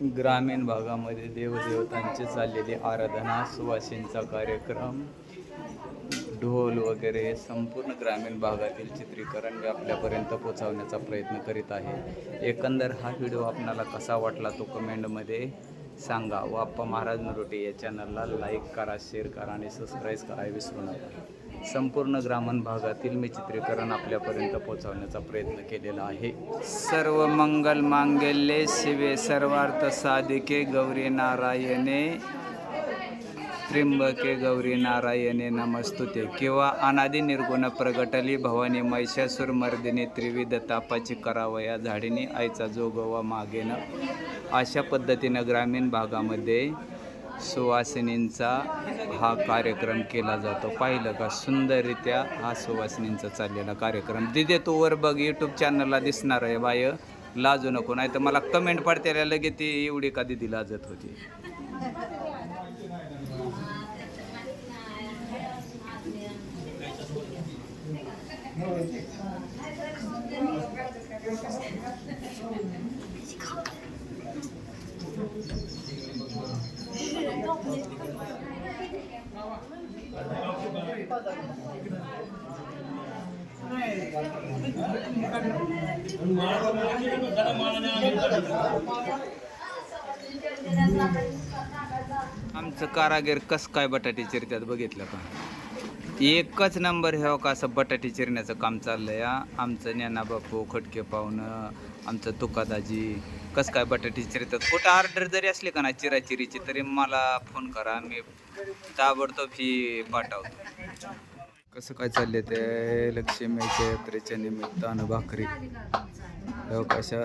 ग्रामीण भागामध्ये देवदेवतांचे चाललेली आराधना सुवासींचा कार्यक्रम ढोल वगैरे संपूर्ण ग्रामीण भागातील चित्रीकरण मी आपल्यापर्यंत पोचवण्याचा प्रयत्न करीत आहे. एकंदर हा व्हिडिओ आपणाला कसा वाटला तो कमेंटमध्ये सांगा व महाराज नरोटे या चॅनलला लाईक करा शेअर करा आणि सबस्क्राईब करा विसरू नका. संपूर्ण ग्रामीण भागातील मी चित्रीकरण आपल्यापर्यंत पोहोचवण्याचा प्रयत्न केलेला आहे. सर्व मंगल मांगल्ये शिवे सर्वार्थ साधिके गौरी नारायणे. त्रिंबके गौरी नारायणे नमस्तुते. किंवा अनादि निर्गुण प्रगटली भवानी महिषासूर मर्दिनी त्रिविध तापाची करावया झाडीने आईचा जोगवा मागेन. अशा पद्धतीनं ग्रामीण भागामध्ये सुवासिनींचा हा कार्यक्रम केला जातो. पाहिलं का? सुंदररित्या हा सुवासिनींचा चाललेला कार्यक्रम. दिदे तू वर बघ यूट्यूब चॅनलला दिसणार आहे बाय. लाजू नको नाही तर मला कमेंट पडते लगे ती एवढी का दिदी लाजत होती? आमचं कारागीर कस काय बटाटे चिरत्यात बघितलं का? एकच नंबर हे हो का असं बटाटे चिरण्याचं काम चाललंय आमचं ज्ञानाबापू खटके पाहुणं आमचं तुकादाजी कसं काय बटाटे चिरतात? कुठं ऑर्डर जरी असली का ना चिराचिरीची तरी मला फोन करा. मी ताबडतोब ही पाठवतो. कसं काय चाललंय ते? लक्ष्मीच्या यात्रेच्या निमित्तानं भाकरी. हो कशा?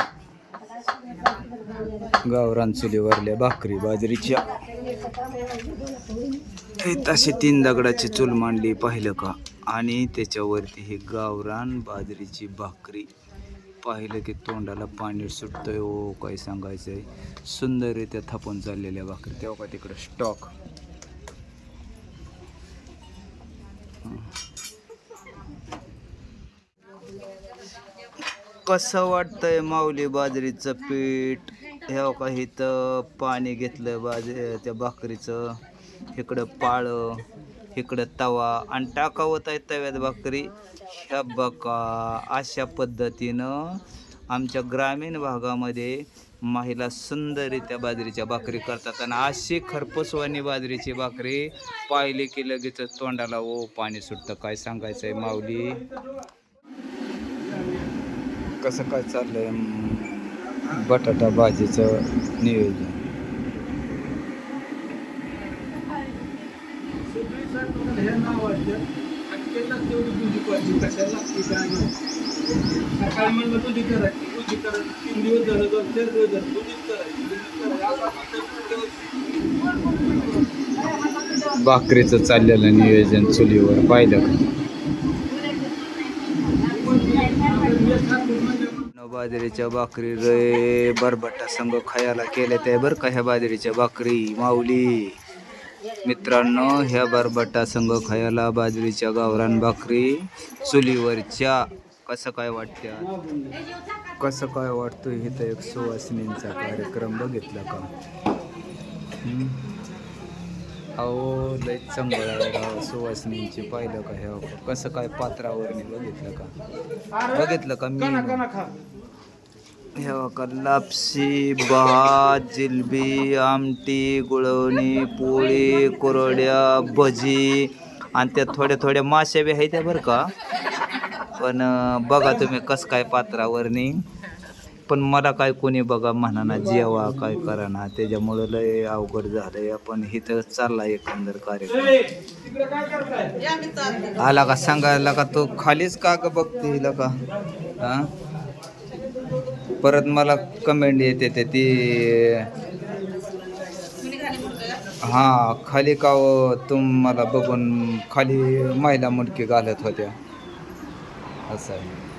गावरान चुलीवरल्या भाकरी बाजरीच्या. हे तसे तीन दगडाची चूल मांडली पाहिलं का? आणि त्याच्यावरती ही गावरान बाजरीची भाकरी. पाहिलं की तोंडाला पाणी सुटतंय ओ काय सांगायचंय. सुंदररित्या थापून चाललेल्या भाकरी. तेव्हा का तिकडं स्टॉक कसं वाटतंय माऊली बाजरीचं पीठ? ह्या का इथं पाणी घेतलं बाजरी त्या भाकरीचं? इकडं पाळं. इकडं तवा आणि टाकावत आहे तव्यात भाकरी. ह्या बका अशा पद्धतीनं आमच्या ग्रामीण भागामध्ये महिला सुंदररित्या बाजरीच्या भाकरी करतात आणि अशी खरपसवानी बाजरीची भाकरी पाहिली की लगेच तोंडाला ओ पाणी सुटतं. काय सांगायचं आहे माऊली? कसं काय चाललंय? बटाटा भाजीचं नियोजन. सकाळी म्हणलं तुझी करायची तुझी करायची तीन दिवस झालं दोन चार दिवस झालं तुझीच करायची तुझीच भाकरीचं चाललेलं नियोजन चुलीवर पाहिलं का? बाजरीच्या भाकरी रे बरबट्टा संग खायला केल्या त्या बरं का ह्या बाजरीच्या भाकरी माऊली? मित्रांनो ह्या बरबटा संग खायला बाजरीच्या गावरान भाकरी चुलीवरच्या. कसं काय वाटत्या कसं काय वाटतोय इथं एक सुवासिनींचा कार्यक्रम बघितला का? अहो लय चांगलं सुवासिनींची पाहिलं का हे? कसं काय पात्रावरनी बघितलं का? बघितलं का मी? हे का लापशी भात जिलबी आमटी गुळवणी पोळी कुरड्या भजी आणि त्या थोड्या थोड्या माश्या बी आहेत त्या बरं का. पण बघा तुम्ही कसं काय पात्रावरनी. पण मला काय कोणी बघा म्हणा ना जेवा काय करा ना त्याच्यामुळं लय अवघड झालंय. आपण इथं चालला एकंदर कार्यक्रम. आला का सांगायला का तो खालीच का बघते हिला का? हा परत मला कमेंट येते ते ती हा खाली का हो, तुम मला बघून खाली महिला मुडकी घालत होत्या. असं आहे.